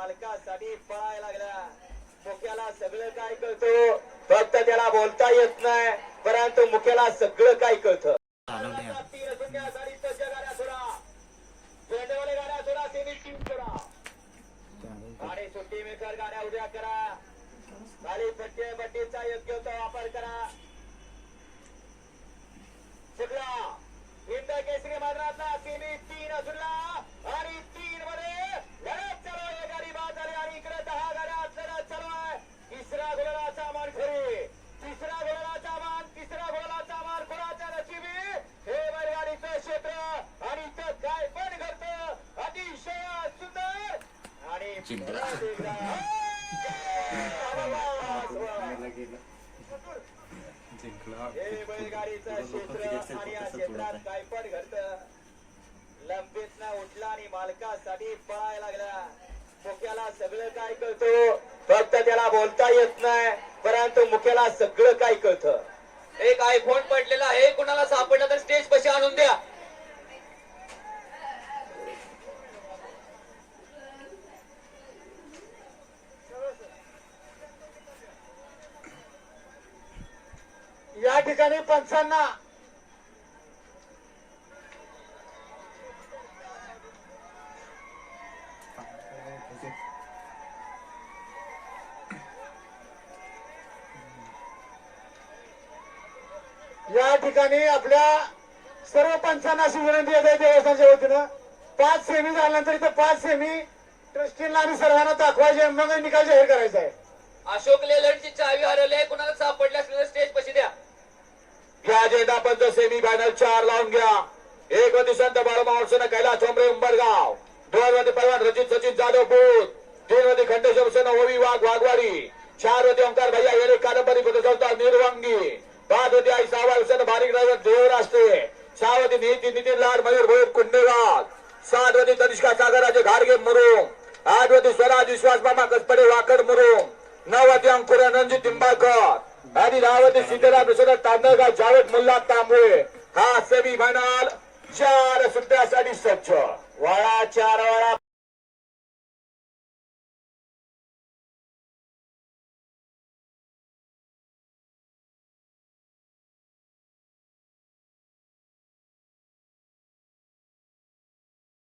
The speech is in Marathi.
मालकासाठी पळायला लागला. मुख्याला सगळं काय कळतो? फक्त त्याला बोलता येत नाही परंतु मुख्याला सगळं काय कळतं? घडत लंबीत उठला आणि मालकासाठी पळायला लागला. मुख्याला सगळं काय कळतो? फक्त त्याला बोलता येत नाही परंतु मुख्याला सगळं काय कळतं? एक आयफोन पडलेला आहे कुणाला सापडला तर स्टेज पशी आणून द्या या ठिकाणी पंचांना या ठिकाणी आपल्या सर्व पंचांना अशी विनंती येत आहे देवस्थानच्या वतीनं. पाच सेमी झाल्यानंतर इथं पाच सेमी ट्रस्टींना आणि सर्वांना दाखवायचे मग निकाल जाहीर करायचा आहे. अशोक लेलंडची चावी हरवली आहे कुणाला सापडल्यास स्टेज पशी द्या. घ्या झेंडा पंच सेमी फायनल चार लावून घ्या. एक वती संत बाळूमावसन कैलास चोंबरे उंबरगाव. दोन वती पैलवान रचित सचिन जाधव बुध. तीन वती खंडेश्वर सेन ओवी वाघ वाघवाडी. चार वती ओंकार भैया येणे कादंबरी संस्था निर्वंगी. पाच वती आई सावळ सेन बारीक ड्रायव्हर देवराष्ट्रे सहा वती निती नितीन लाड मयूर भोईर कुंडेगाव सात वती तनिष्का सागराचे घाडगे मुरुम. आठ वती स्वराज विश्वास मामा कसपडे वाकड मुरुम. नऊ वती अंकुर रणजित निंबाळकर आणि दहावती सीताराम प्रसन्न तांदळगाव जावेद मुल्ला तांबळे. हा सेमी म्हणाल चार सुट्ट्यासाठी सज्ज. वाळा चार वाळा.